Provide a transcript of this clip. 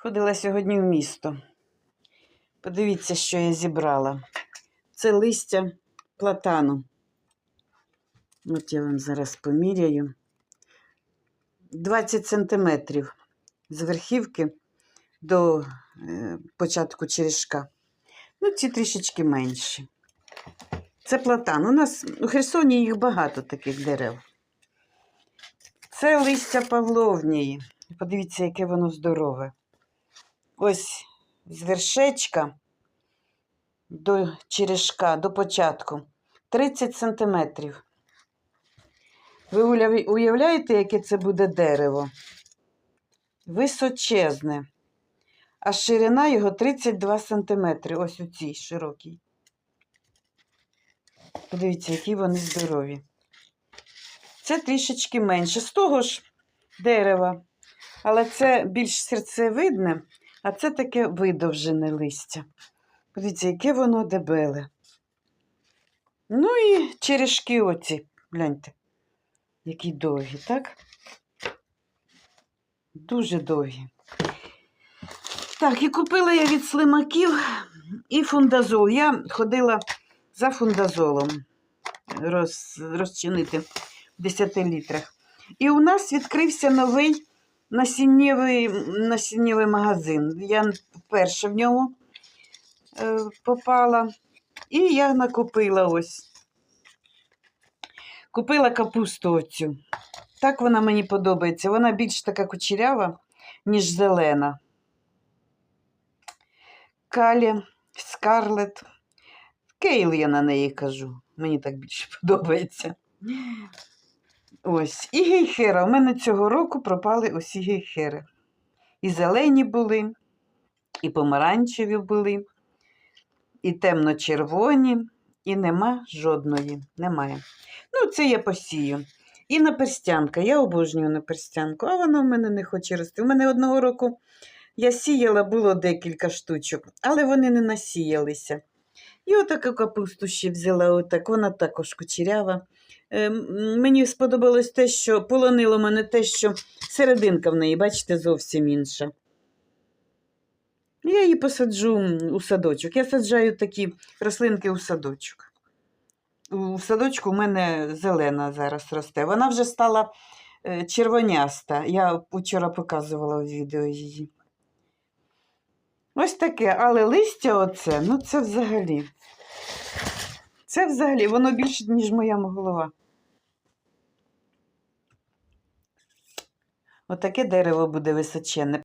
Ходила сьогодні в місто. Подивіться, що я зібрала. Це листя платану. От я вам зараз поміряю. 20 сантиметрів з верхівки до е, початку черешка. Ну, ці трішечки менші. Це платан. У нас у Херсоні їх багато таких дерев. Це листя павловнії. Подивіться, яке воно здорове. Ось з вершечка до черешка, до початку 30 сантиметрів. Ви уявляєте, яке це буде дерево? Височезне. А ширина його 32 сантиметри. Ось у цій широкій. Подивіться, які вони здорові. Це трішечки менше. З того ж дерева. Але це більш серцевидне, а це таке видовжене листя. Подивіться, яке воно дебеле. Ну і черешки оці, гляньте, які довгі, так? Дуже довгі. Так, і купила я від слимаків і фундазол. Я ходила за фундазолом роз, розчинити в 10 літрах. І у нас відкрився новий насіннєвий, насіннєвий магазин. Я вперше в ньому е, попала. І я накупила ось. Купила капусту оцю. Так вона мені подобається. Вона більш така кучерява, ніж зелена. Калі, скарлет. Кейл я на неї кажу. Мені так більше подобається. Ось. І гейхера. У мене цього року пропали усі гейхери. І зелені були, і помаранчеві були, і темно-червоні, і нема жодної. Немає. Ну, це я посію. І наперстянка. Я обожнюю наперстянку, а вона в мене не хоче рости. У мене одного року я сіяла, було декілька штучок, але вони не насіялися. І отаку капусту ще взяла, отак. вона також кучерява. Е, м, Мені сподобалось те, що полонило мене те, що серединка в неї, бачите, зовсім інша. Я її посаджу у садочок. Я саджаю такі рослинки у садочок. У садочку у мене зелена зараз росте. Вона вже стала е, червоняста. Я вчора показувала в відео її. Ось таке, але листя оце, ну це взагалі. Це взагалі, воно більше, ніж моя голова. Отаке дерево буде височенне.